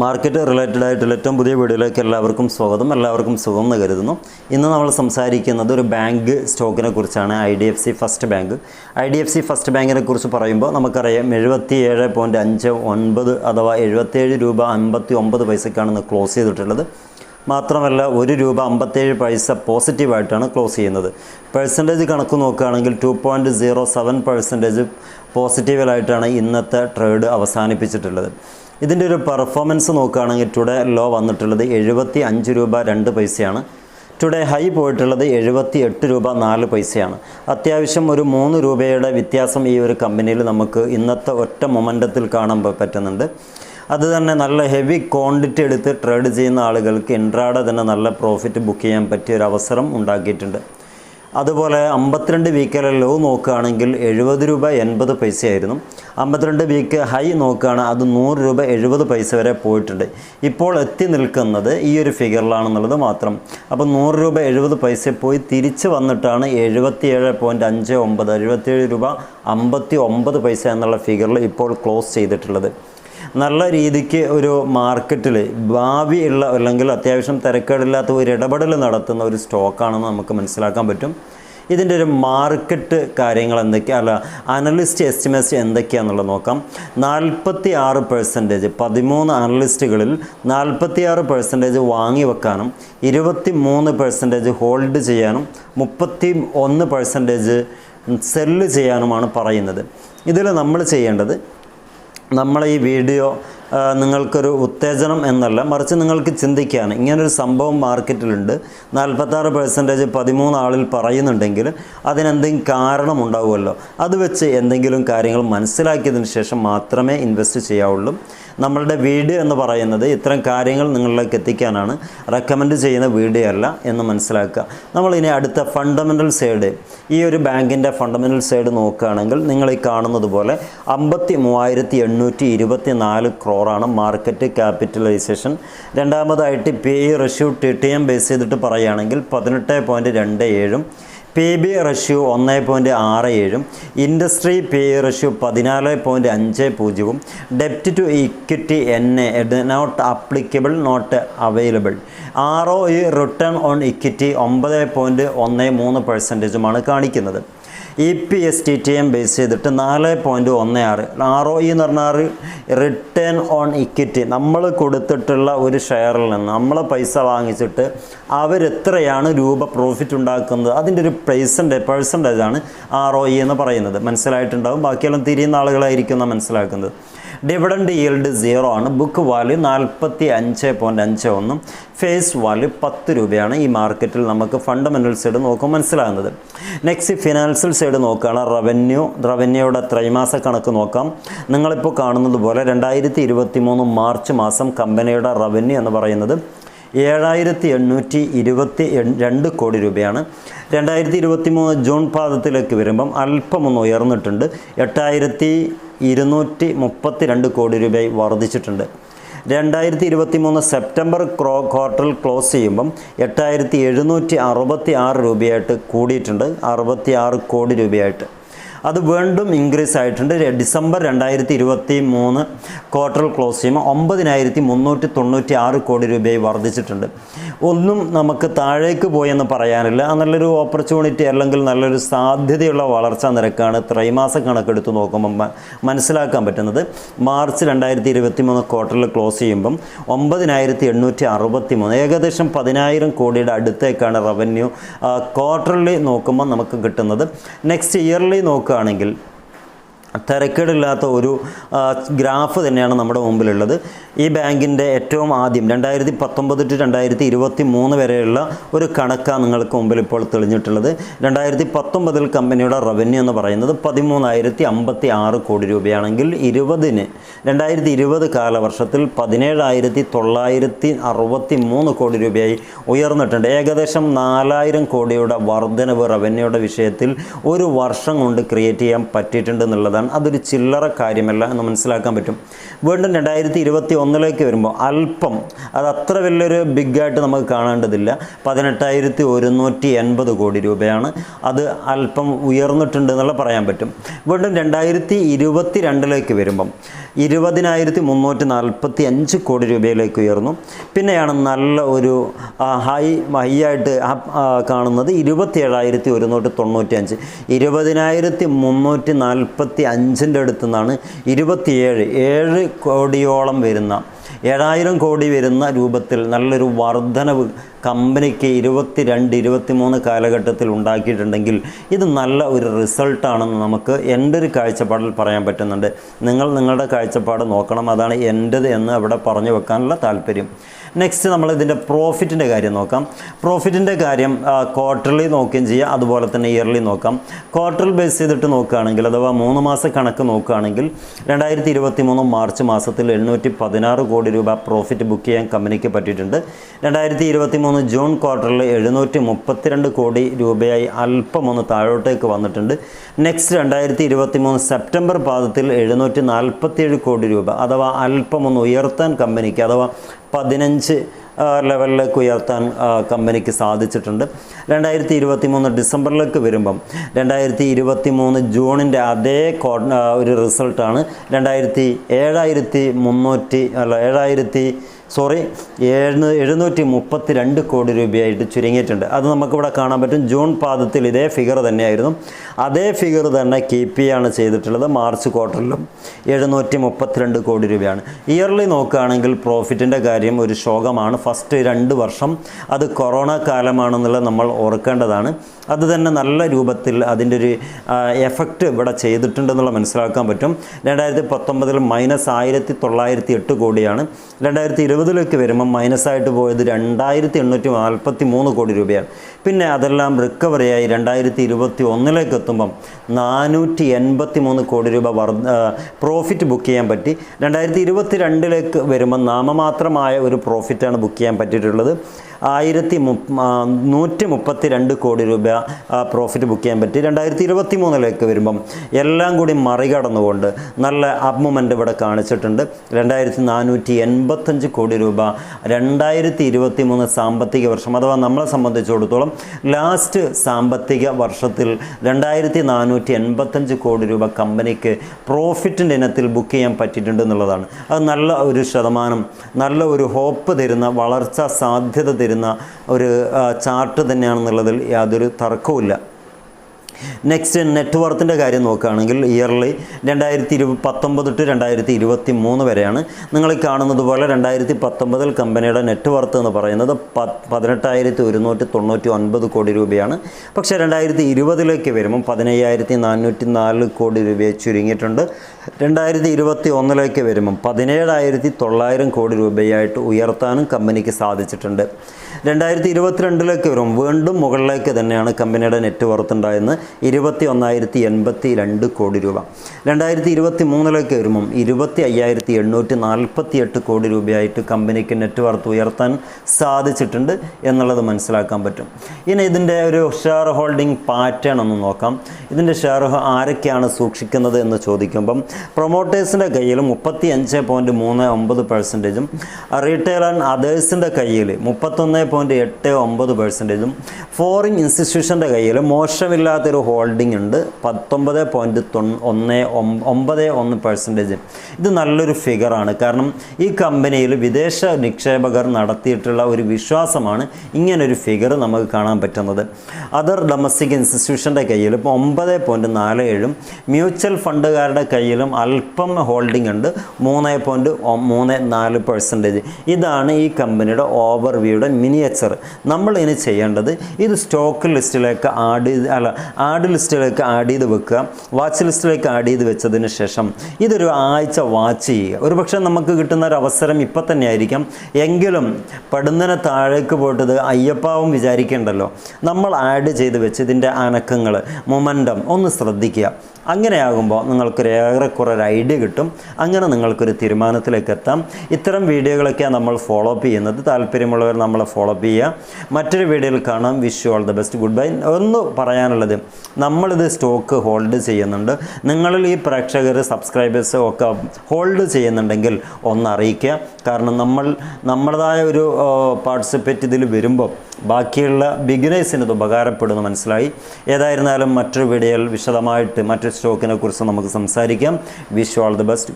Market related ആയിട്ടുള്ള ഏറ്റവും പുതിയ വീഡിയോയിലേക്ക് എല്ലാവർക്കും സ്വാഗതം. എല്ലാവർക്കും സുഖം എന്ന് കരുതുന്നു. ഇന്ന് നമ്മൾ സംസാരിക്കുന്നത് ഒരു ബാങ്ക് സ്റ്റോക്കിനെ കുറിച്ചാണ് I D F C first bank. I D F C first ബാങ്കിനെ കുറിച്ച് പറയുമ്പോൾ നമുക്കറിയാം എഴുപത്തി ഏഴ് പോയിന്റ് അഞ്ച് ഒൻപത് അഥവാ എഴുപത്തേഴ് രൂപ അൻപത്തി ഒമ്പത് പൈസക്കാണ് ഇന്ന് ക്ലോസ് ചെയ്തിട്ടുള്ളത്. മാത്രമല്ല ഒരു രൂപ അമ്പത്തേഴ് പൈസ പോസിറ്റീവായിട്ടാണ് ക്ലോസ് ചെയ്യുന്നത്. പെർസെന്റേജ് കണക്ക് നോക്കുകയാണെങ്കിൽ two point zero seven percentage പോസിറ്റീവിലായിട്ടാണ് ഇന്നത്തെ ട്രേഡ് അവസാനിപ്പിച്ചിട്ടുള്ളത്. ഇതിന്റെ ഒരു പെർഫോമൻസ് നോക്കുകയാണെങ്കിൽ ടുഡേ ലോ വന്നിട്ടുള്ളത് എഴുപത്തി അഞ്ച് രൂപ രണ്ട് പൈസയാണ്. ടുഡേ ഹൈ പോയിട്ടുള്ളത് എഴുപത്തി എട്ട് രൂപ നാല് പൈസയാണ്. അത്യാവശ്യം ഒരു മൂന്ന് രൂപയുടെ വ്യത്യാസം ഈ ഒരു കമ്പനിയിൽ നമുക്ക് ഇന്നത്തെ ഒറ്റ മൊമെന്റത്തിൽ കാണാൻ പറ്റുന്നുണ്ട്. അത് തന്നെ നല്ല ഹെവി ക്വാണ്ടിറ്റി എടുത്ത് ട്രേഡ് ചെയ്യുന്ന ആളുകൾക്ക് ഇൻട്രാഡ തന്നെ നല്ല പ്രോഫിറ്റ് ബുക്ക് ചെയ്യാൻ പറ്റിയ ഒരു അവസരം ഉണ്ടാക്കിയിട്ടുണ്ട്. അതുപോലെ അമ്പത്തിരണ്ട് വീക്കിലെ ലോ നോക്കുകയാണെങ്കിൽ എഴുപത് രൂപ എൺപത് പൈസയായിരുന്നു. അമ്പത്തിരണ്ട് വീക്ക് ഹൈ നോക്കുകയാണ് അത് നൂറ് രൂപ എഴുപത് പൈസ വരെ പോയിട്ടുണ്ട്. ഇപ്പോൾ എത്തി നിൽക്കുന്നത് ഈ ഒരു ഫിഗറിലാണെന്നുള്ളത് മാത്രം. അപ്പോൾ നൂറ് രൂപ എഴുപത് പൈസ പോയി തിരിച്ച് വന്നിട്ടാണ് എഴുപത്തിയേഴ് പോയിന്റ് അഞ്ച് ഒമ്പത് എഴുപത്തിയേഴ് രൂപ അമ്പത്തി ഒമ്പത് പൈസ എന്നുള്ള ഫിഗറിൽ ഇപ്പോൾ ക്ലോസ് ചെയ്തിട്ടുള്ളത്. നല്ല രീതിക്ക് ഒരു മാർക്കറ്റിൽ ഭാവി ഉള്ള അല്ലെങ്കിൽ അത്യാവശ്യം തിരക്കേടില്ലാത്ത ഒരു ഇടപെടൽ നടത്തുന്ന ഒരു സ്റ്റോക്കാണെന്ന് നമുക്ക് മനസ്സിലാക്കാൻ പറ്റും. ഇതിന്റെ ഒരു മാർക്കറ്റ് കാര്യങ്ങൾ എന്തൊക്കെയാ? അല്ല അനലിസ്റ്റ് എസ്റ്റിമേറ്റ്സ് എന്തൊക്കെയാണെന്നുള്ളത് നോക്കാം. നാൽപ്പത്തി ആറ് പെർസെന്റേജ് പതിമൂന്ന് അനലിസ്റ്റുകളിൽ നാൽപ്പത്തി ആറ് പെർസെന്റേജ് വാങ്ങി വെക്കാനും ഇരുപത്തി മൂന്ന് പെർസെന്റേജ് ഹോൾഡ് ചെയ്യാനും മുപ്പത്തി ഒന്ന് പെർസെന്റേജ് സെല്ല് ചെയ്യാനുമാണ് പറയുന്നത്. ഇതിൽ നമ്മൾ ചെയ്യേണ്ടത് നമ്മളെ ഈ വീഡിയോ നിങ്ങൾക്കൊരു ഉത്തേജനം എന്നല്ല മറിച്ച് നിങ്ങൾക്ക് ചിന്തിക്കുകയാണ് ഇങ്ങനൊരു സംഭവം മാർക്കറ്റിലുണ്ട്. നാൽപ്പത്താറ് പെർസെന്റേജ് പതിമൂന്ന് ആളിൽ പറയുന്നുണ്ടെങ്കിൽ അതിനെന്തെങ്കിലും കാരണം ഉണ്ടാവുമല്ലോ. അത് വെച്ച് എന്തെങ്കിലും കാര്യങ്ങൾ മനസ്സിലാക്കിയതിന് ശേഷം മാത്രമേ ഇൻവെസ്റ്റ് ചെയ്യാവുള്ളൂ. നമ്മളുടെ വീഡിയോ എന്ന് പറയുന്നത് ഇത്തരം കാര്യങ്ങൾ നിങ്ങളിലേക്ക് എത്തിക്കാനാണ് റെക്കമെൻഡ് ചെയ്യുന്ന വീഡിയോ അല്ല എന്ന് മനസ്സിലാക്കുക. നമ്മളിനി അടുത്ത ഫണ്ടമെന്റൽ സൈഡ് ഈ ഒരു ബാങ്കിന്റെ ഫണ്ടമെന്റൽ സൈഡ് നോക്കുകയാണെങ്കിൽ നിങ്ങൾ ഈ കാണുന്നത് പോലെ അമ്പത്തി മൂവായിരത്തി എണ്ണൂറ്റി ഇരുപത്തി നാല് ക്രോറാണ് മാർക്കറ്റ് ക്യാപിറ്റലൈസേഷൻ രണ്ടാമതായിട്ട് P E ratio T T M base ചെയ്തിട്ട് പറയുകയാണെങ്കിൽ പതിനെട്ട് പോയിന്റ് രണ്ട് ഏഴും പി ബി റഷ്യൂ ഒന്ന് പോയിന്റ് ആറ് ഏഴും ഇൻഡസ്ട്രി പി റഷ്യൂ പതിനാല് പോയിന്റ് അഞ്ച് പൂജ്യവും ഡെപ്റ്റ് to equity N A not applicable not available. R O E return on equity ഒമ്പത് പോയിന്റ് ഒന്ന് മൂന്ന് പെർസെന്റേജുമാണ് കാണിക്കുന്നത്. E P S T T M base ചെയ്തിട്ട് നാല് പോയിന്റ് ഒന്ന് ആറ്. ആർ ഒ ഇ എന്ന് പറഞ്ഞാൽ റിട്ടേൺ ഓൺ ഇക്വിറ്റി നമ്മൾ കൊടുത്തിട്ടുള്ള ഒരു ഷെയറിൽ നിന്ന് നമ്മൾ പൈസ വാങ്ങിച്ചിട്ട് അവരെത്രയാണ് രൂപ പ്രോഫിറ്റ് ഉണ്ടാക്കുന്നത്? അതിന്റെ ഒരു പ്രൈസന്റെ പേഴ്സന്റേജാണ് ആർ ഒ ഇ എന്ന് പറയുന്നത്. മനസ്സിലായിട്ടുണ്ടാവും? ബാക്കിയെല്ലാം തിരിയുന്ന ആളുകളായിരിക്കും നാം മനസ്സിലാക്കുന്നത്. ഡിവിഡൻഡ് ഈൽഡ് സീറോ ആണ്. ബുക്ക് വാല്യൂ നാൽപ്പത്തി അഞ്ച് പോയിന്റ് അഞ്ച് ഒന്നും. ഫേസ് വാല്യൂ പത്ത് രൂപയാണ് ഈ മാർക്കറ്റിൽ നമുക്ക് ഫണ്ടമെന്റൽ സൈഡ് നോക്കുമ്പോൾ മനസ്സിലാകുന്നത്. നെക്സ്റ്റ് ഫിനാൻഷ്യൽ സൈഡ് നോക്കുകയാണ്. റവന്യൂ റവന്യൂയുടെ ത്രൈമാസ കണക്ക് നോക്കാം. നിങ്ങളിപ്പോൾ കാണുന്നത് പോലെ രണ്ടായിരത്തി ഇരുപത്തി മൂന്ന് മാർച്ച് മാസം കമ്പനിയുടെ റവന്യൂ എന്ന് പറയുന്നത് ഏഴായിരത്തി എണ്ണൂറ്റി ഇരുപത്തി രണ്ട് കോടി രൂപയാണ്. രണ്ടായിരത്തി ഇരുപത്തി മൂന്ന് ജൂൺ പാദത്തിലേക്ക് വരുമ്പം അല്പം ഒന്ന് ഉയർന്നിട്ടുണ്ട്. എട്ടായിരത്തി ഇരുന്നൂറ്റി മുപ്പത്തി രണ്ട് കോടി രൂപയായി വർദ്ധിച്ചിട്ടുണ്ട്. രണ്ടായിരത്തി ഇരുപത്തി മൂന്ന് സെപ്റ്റംബർ ക്രോ ക്വാർട്ടറിൽ ക്ലോസ് ചെയ്യുമ്പം എട്ടായിരത്തി എഴുന്നൂറ്റി അറുപത്തി ആറ് രൂപയായിട്ട് കൂടിയിട്ടുണ്ട്. അറുപത്തി ആറ് കോടി രൂപയായിട്ട്. അത് വീണ്ടും ഇൻക്രീസ് ആയിട്ടുണ്ട്. ഡിസംബർ രണ്ടായിരത്തി ഇരുപത്തി മൂന്ന് ക്വാർട്ടർ ക്ലോസ് ചെയ്യുമ്പോൾ ഒമ്പതിനായിരത്തി മുന്നൂറ്റി തൊണ്ണൂറ്റി ആറ് കോടി രൂപയായി വർദ്ധിച്ചിട്ടുണ്ട്. ഒന്നും നമുക്ക് താഴേക്ക് പോയെന്ന് പറയാനില്ല. നല്ലൊരു ഓപ്പർച്യൂണിറ്റി അല്ലെങ്കിൽ നല്ലൊരു സാധ്യതയുള്ള വളർച്ചാ നിരക്കാണ് ത്രൈമാസ കണക്കെടുത്ത് നോക്കുമ്പോൾ മനസ്സിലാക്കാൻ പറ്റുന്നത്. മാർച്ച് രണ്ടായിരത്തി ഇരുപത്തി മൂന്ന് ക്വാർട്ടറിൽ ക്ലോസ് ചെയ്യുമ്പം ഒമ്പതിനായിരത്തി എണ്ണൂറ്റി അറുപത്തി മൂന്ന് ഏകദേശം പതിനായിരം കോടിയുടെ അടുത്തേക്കാണ് റവന്യൂ ക്വാർട്ടർലി നോക്കുമ്പോൾ നമുക്ക് കിട്ടുന്നത്. നെക്സ്റ്റ് ഇയർലി നോക്കുകയാണെങ്കിൽ തിരക്കേടില്ലാത്ത ഒരു ഗ്രാഫ് തന്നെയാണ് നമ്മുടെ മുമ്പിലുള്ളത്. ഈ ബാങ്കിന്റെ ഏറ്റവും ആദ്യം രണ്ടായിരത്തി പത്തൊമ്പത് ടു രണ്ടായിരത്തി ഇരുപത്തി മൂന്ന് വരെയുള്ള ഒരു കണക്കാണ് നിങ്ങൾക്ക് മുമ്പിൽ ഇപ്പോൾ തെളിഞ്ഞിട്ടുള്ളത്. രണ്ടായിരത്തി പത്തൊമ്പതിൽ കമ്പനിയുടെ റവന്യൂ എന്ന് പറയുന്നത് പതിമൂന്നായിരത്തി അമ്പത്തി ആറ് കോടി രൂപയാണെങ്കിൽ ഇരുപതിന് രണ്ടായിരത്തി ഇരുപത് കാലവർഷത്തിൽ പതിനേഴായിരത്തി തൊള്ളായിരത്തി അറുപത്തി മൂന്ന് കോടി രൂപയായി ഉയർന്നിട്ടുണ്ട്. ഏകദേശം നാലായിരം കോടിയുടെ വർധനവ് റവന്യൂയുടെ വിഷയത്തിൽ ഒരു വർഷം കൊണ്ട് ക്രിയേറ്റ് ചെയ്യാൻ പറ്റിയിട്ടുണ്ട് എന്നുള്ളതാണ് അതൊരു ചില്ലറ കാര്യമല്ല എന്ന് മനസ്സിലാക്കാൻ പറ്റും. വീണ്ടും രണ്ടായിരത്തി ഇരുപത്തി ഒന്നിലേക്ക് വരുമ്പോൾ അല്പം അത് അത്ര വലിയൊരു ബിഗായിട്ട് നമുക്ക് കാണേണ്ടതില്ല. പതിനെട്ടായിരത്തി ഒരുന്നൂറ്റി എൺപത് കോടി രൂപയാണ്. അത് അല്പം ഉയർന്നിട്ടുണ്ട് എന്നുള്ള പറയാൻ പറ്റും. വീണ്ടും രണ്ടായിരത്തി ഇരുപത്തി രണ്ടിലേക്ക് വരുമ്പം ഇരുപതിനായിരത്തി മുന്നൂറ്റി നാൽപ്പത്തി അഞ്ച് കോടി രൂപയിലേക്ക് ഉയർന്നു. പിന്നെയാണ് നല്ല ഒരു ഹൈ ഹൈ ആയിട്ട് കാണുന്നത് ഇരുപത്തി ഏഴായിരത്തി ഒരുന്നൂറ്റി തൊണ്ണൂറ്റി അഞ്ച് ഇരുപതിനായിരത്തി മുന്നൂറ്റി നാൽപ്പത്തി അഞ്ചിന്റെ അടുത്തു നിന്നാണ് ഇരുപത്തിയേഴ് ഏഴ് കോടിയോളം വരുന്ന ഏഴായിരം കോടി വരുന്ന രൂപത്തിൽ നല്ലൊരു വർധനവ് കമ്പനിക്ക് ഇരുപത്തി രണ്ട് ഇരുപത്തി മൂന്ന് കാലഘട്ടത്തിൽ ഉണ്ടാക്കിയിട്ടുണ്ടെങ്കിൽ ഇത് നല്ല ഒരു റിസൾട്ടാണെന്ന് നമുക്ക് എന്റെ ഒരു കാഴ്ചപ്പാടിൽ പറയാൻ പറ്റുന്നുണ്ട്. നിങ്ങൾ നിങ്ങളുടെ കാഴ്ചപ്പാട് നോക്കണം. അതാണ് എന്റെത് എന്ന് അവിടെ പറഞ്ഞു വെക്കാനുള്ള താല്പര്യം. നെക്സ്റ്റ് നമ്മൾ ഇതിന്റെ പ്രോഫിറ്റിന്റെ കാര്യം നോക്കാം. പ്രോഫിറ്റിന്റെ കാര്യം ക്വാർട്ടർലി നോക്കുകയും ചെയ്യാം. അതുപോലെ തന്നെ ഇയർലി നോക്കാം. ക്വാർട്ടർ ബേസ് ചെയ്തിട്ട് നോക്കുകയാണെങ്കിൽ അഥവാ മൂന്ന് മാസ കണക്ക് നോക്കുകയാണെങ്കിൽ രണ്ടായിരത്തി ഇരുപത്തി മൂന്ന് മാർച്ച് മാസത്തിൽ എണ്ണൂറ്റി പതിനാറ് കോടി രൂപ പ്രോഫിറ്റ് ബുക്ക് ചെയ്യാൻ കമ്പനിക്ക് പറ്റിയിട്ടുണ്ട്. രണ്ടായിരത്തി ഇരുപത്തി മൂന്ന് ജൂൺ ക്വാർട്ടറിൽ എഴുന്നൂറ്റി മുപ്പത്തിരണ്ട് കോടി രൂപയായി അല്പം ഒന്ന് താഴോട്ടേക്ക് വന്നിട്ടുണ്ട്. നെക്സ്റ്റ് രണ്ടായിരത്തി ഇരുപത്തി മൂന്ന് സെപ്റ്റംബർ പാദത്തിൽ എഴുന്നൂറ്റി നാൽപ്പത്തിയേഴ് കോടി രൂപ അഥവാ അല്പം ഒന്ന് ഉയർത്താൻ കമ്പനിക്ക് അഥവാ പതിനഞ്ച് ലെവലിലേക്ക് ഉയർത്താൻ കമ്പനിക്ക് സാധിച്ചിട്ടുണ്ട്. രണ്ടായിരത്തി ഇരുപത്തി മൂന്ന് ഡിസംബറിലേക്ക് വരുമ്പം രണ്ടായിരത്തി ഇരുപത്തി മൂന്ന് ജൂണിന്റെ അതേ ഒരു റിസൾട്ടാണ്. രണ്ടായിരത്തി ഏഴായിരത്തി മുന്നൂറ്റി അല്ല ഏഴായിരത്തി സോറി എഴുന്നൂ എഴുന്നൂറ്റി മുപ്പത്തി രണ്ട് കോടി രൂപയായിട്ട് ചുരുങ്ങിയിട്ടുണ്ട്. അത് നമുക്കിവിടെ കാണാൻ പറ്റും. ജൂൺ പാദത്തിൽ ഇതേ ഫിഗർ തന്നെയായിരുന്നു. അതേ ഫിഗർ തന്നെ കീപ്പ് ആണ് ചെയ്തിട്ടുള്ളത്. മാർച്ച് ക്വാർട്ടറിലും എഴുന്നൂറ്റി മുപ്പത്തിരണ്ട് കോടി രൂപയാണ്. ഇയർലി നോക്കുകയാണെങ്കിൽ പ്രോഫിറ്റിന്റെ കാര്യം ഒരു ശോകമാണ്. ഫസ്റ്റ് രണ്ട് വർഷം അത് കൊറോണ കാലമാണെന്നുള്ളത് നമ്മൾ ഓർക്കേണ്ടതാണ്. അത് തന്നെ നല്ല രൂപത്തിൽ അതിന്റെ ഒരു എഫക്റ്റ് ഇവിടെ ചെയ്തിട്ടുണ്ടെന്നുള്ള മനസ്സിലാക്കാൻ പറ്റും. രണ്ടായിരത്തി പത്തൊമ്പതിൽ മൈനസ് ആയിരത്തി തൊള്ളായിരത്തി എട്ട് കോടിയാണ്. രണ്ടായിരത്തി ഇരുപതിലേക്ക് വരുമ്പോൾ മൈനസായിട്ട് പോയത് രണ്ടായിരത്തി എണ്ണൂറ്റി നാൽപ്പത്തി മൂന്ന് കോടി രൂപയാണ്. പിന്നെ അതെല്ലാം റിക്കവറിയായി രണ്ടായിരത്തി ഇരുപത്തി ഒന്നിലേക്ക് എത്തുമ്പം നാനൂറ്റി എൺപത്തി മൂന്ന് കോടി രൂപ വർ പ്രോഫിറ്റ് ബുക്ക് ചെയ്യാൻ പറ്റി. രണ്ടായിരത്തി ഇരുപത്തി രണ്ടിലേക്ക് വരുമ്പോൾ നാമമാത്രമായ ഒരു പ്രോഫിറ്റാണ് ബുക്ക് ചെയ്യാൻ പറ്റിയിട്ടുള്ളത്. ആയിരത്തി ആ, നൂറ്റി മുപ്പത്തി രണ്ട് കോടി രൂപ പ്രോഫിറ്റ് ബുക്ക് ചെയ്യാൻ പറ്റി. രണ്ടായിരത്തി ഇരുപത്തി മൂന്നിലേക്ക് വരുമ്പം എല്ലാം കൂടി മറികടന്നുകൊണ്ട് നല്ല അപ് മൂമെന്റ് ഇവിടെ കാണിച്ചിട്ടുണ്ട്. രണ്ടായിരത്തി നാനൂറ്റി എൺപത്തഞ്ച് കോടി രൂപ രണ്ടായിരത്തി ഇരുപത്തി മൂന്ന് സാമ്പത്തിക വർഷം അഥവാ നമ്മളെ സംബന്ധിച്ചിടത്തോളം ലാസ്റ്റ് സാമ്പത്തിക വർഷത്തിൽ രണ്ടായിരത്തി നാനൂറ്റി എൺപത്തഞ്ച് കോടി രൂപ കമ്പനിക്ക് പ്രോഫിറ്റിന്റെ ഇനത്തിൽ ബുക്ക് ചെയ്യാൻ പറ്റിയിട്ടുണ്ട് എന്നുള്ളതാണ്. അത് നല്ല ഒരു ശതമാനം നല്ല ഒരു ഹോപ്പ് തരുന്ന വളർച്ചാ സാധ്യത തരുന്ന ഒരു ചാർട്ട് തന്നെയാണെന്നുള്ളതിൽ യാതൊരു തർക്കവുമില്ല. നെക്സ്റ്റ് നെറ്റ് വർത്തിന്റെ കാര്യം നോക്കുകയാണെങ്കിൽ ഇയർലി രണ്ടായിരത്തി ഇരു പത്തൊമ്പത് ടു രണ്ടായിരത്തി ഇരുപത്തി മൂന്ന് വരെയാണ്. നിങ്ങൾ കാണുന്നത് പോലെ രണ്ടായിരത്തി പത്തൊമ്പതിൽ കമ്പനിയുടെ നെറ്റ് വർത്ത് എന്ന് പറയുന്നത് പതിനെട്ടായിരത്തി ഒരുന്നൂറ്റി തൊണ്ണൂറ്റി ഒൻപത് കോടി രൂപയാണ്. പക്ഷേ രണ്ടായിരത്തി ഇരുപതിലേക്ക് വരുമ്പം പതിനയ്യായിരത്തി നാനൂറ്റി നാല് കോടി രൂപയെ ചുരുങ്ങിയിട്ടുണ്ട്. രണ്ടായിരത്തി ഇരുപത്തി ഒന്നിലേക്ക് വരുമ്പം പതിനേഴായിരത്തി തൊള്ളായിരം കോടി രൂപയായിട്ട് ഉയർത്താനും കമ്പനിക്ക് സാധിച്ചിട്ടുണ്ട്. രണ്ടായിരത്തി ഇരുപത്തിരണ്ടിലേക്ക് വരും. വീണ്ടും മുകളിലേക്ക് തന്നെയാണ് കമ്പനിയുടെ നെറ്റ് വർത്ത് ഉണ്ടായിരുന്നത് ഇരുപത്തി ഒന്നായിരത്തി എൺപത്തി രണ്ട് കോടി രൂപ. രണ്ടായിരത്തി ഇരുപത്തി മൂന്നിലേക്ക് വരുമ്പം ഇരുപത്തി അയ്യായിരത്തി എണ്ണൂറ്റി നാൽപ്പത്തി എട്ട് കോടി രൂപയായിട്ട് കമ്പനിക്ക് നെറ്റ് വർത്ത് ഉയർത്താൻ സാധിച്ചിട്ടുണ്ട് എന്നുള്ളത് മനസ്സിലാക്കാൻ പറ്റും. ഇനി ഇതിന്റെ ഒരു ഷെയർ ഹോൾഡിംഗ് പാറ്റേൺ ഒന്ന് നോക്കാം. ഇതിന്റെ ഷെയർ ആരൊക്കെയാണ് സൂക്ഷിക്കുന്നത് എന്ന് ചോദിക്കുമ്പം പ്രൊമോട്ടേഴ്സിന്റെ കയ്യിൽ മുപ്പത്തി അഞ്ച് പോയിന്റ് മൂന്ന് ഒമ്പത് പെർസെന്റേജും റീറ്റെയിൽ ആൻഡ് അതേഴ്സിന്റെ കയ്യിൽ മുപ്പത്തൊന്ന് പോയിന്റ് എട്ട് ഒമ്പത് പെർസെന്റേജും ഫോറിൻ ഇൻസ്റ്റിറ്റ്യൂഷന്റെ കയ്യിൽ മോശമില്ലാത്തൊരു ഹോൾഡിംഗ് ഉണ്ട്. പത്തൊമ്പത് പോയിന്റ് തൊണ്ണൂ ഒന്ന് ഒമ്പത് ഒന്ന് പെർസെന്റേജ് ഇത് നല്ലൊരു ഫിഗറാണ് കാരണം ഈ കമ്പനിയിൽ വിദേശ നിക്ഷേപകർ നടത്തിയിട്ടുള്ള ഒരു വിശ്വാസമാണ് ഇങ്ങനൊരു ഫിഗർ നമുക്ക് കാണാൻ പറ്റുന്നത്. അതർ ഡൊമസ്റ്റിക് ഇൻസ്റ്റിറ്റ്യൂഷന്റെ കയ്യിൽ ഇപ്പോൾ ഒമ്പത് പോയിന്റ് നാല് ഏഴും മ്യൂച്വൽ ഫണ്ടുകാരുടെ കയ്യിലും അല്പം ഹോൾഡിംഗ് ഉണ്ട്. മൂന്ന് പോയിന്റ് മൂന്ന് നാല് പെർസെന്റേജ് ഇതാണ് ഈ കമ്പനിയുടെ ഓവർവ്യൂയുടെ മിനിയേച്ചർ നമ്മൾ ഇനി ചെയ്യേണ്ടത് ഇത് സ്റ്റോക്ക് ലിസ്റ്റിലേക്ക് ആഡ് ചെയ്ത് അല്ല ആഡ് ലിസ്റ്റിലേക്ക് ആഡ് ചെയ്ത് വെക്കുക. വാച്ച് ലിസ്റ്റിലേക്ക് ആഡ് ചെയ്ത് വെച്ചതിന് ശേഷം ഇതൊരു ആഴ്ച വാച്ച് ചെയ്യുക. ഒരു പക്ഷേ നമുക്ക് കിട്ടുന്ന ഒരു അവസരം ഇപ്പം തന്നെ ആയിരിക്കാം. എങ്കിലും പടുന്നനെ താഴേക്ക് പോയിട്ടത് അയ്യപ്പാവും വിചാരിക്കേണ്ടല്ലോ. നമ്മൾ ആഡ് ചെയ്ത് വെച്ച് ഇതിന്റെ അനക്കങ്ങൾ മൊമെന്റം ഒന്ന് ശ്രദ്ധിക്കുക. അങ്ങനെയാകുമ്പോൾ നിങ്ങൾക്കൊരു ഏറെക്കുറെ ഒരു ഐഡിയ കിട്ടും. അങ്ങനെ നിങ്ങൾക്കൊരു തീരുമാനത്തിലേക്ക് എത്താം. ഇത്തരം വീഡിയോകളൊക്കെയാണ് നമ്മൾ ഫോളോ അപ്പ് ചെയ്യുന്നത്. താല്പര്യമുള്ളവർ നമ്മളെ ഫോളോ അപ്പ് ചെയ്യുക മറ്റൊരു വീഡിയോയിൽ കാണാം. Wish you all the best good bye ഒന്ന് പറയാനുള്ളത് നമ്മളിത് സ്റ്റോക്ക് ഹോൾഡ് ചെയ്യുന്നുണ്ട്. നിങ്ങളിൽ ഈ പ്രേക്ഷകർ സബ്സ്ക്രൈബേഴ്സ് ഒക്കെ ഹോൾഡ് ചെയ്യുന്നുണ്ടെങ്കിൽ ഒന്ന് അറിയിക്കുക. കാരണം നമ്മൾ നമ്മുടേതായ ഒരു പാർട്ടിസിപ്പേറ്റ് ഇതിൽ വരുമ്പോൾ ബാക്കിയുള്ള ബിഗിനേഴ്സിന് ഇത് ഉപകാരപ്പെടുന്ന മനസ്സിലായി. ഏതായിരുന്നാലും മറ്റൊരു വീഡിയോയിൽ വിശദമായിട്ട് മറ്റൊരു സ്റ്റോക്കിനെ കുറിച്ച് നമുക്ക് സംസാരിക്കാം. Wish all the best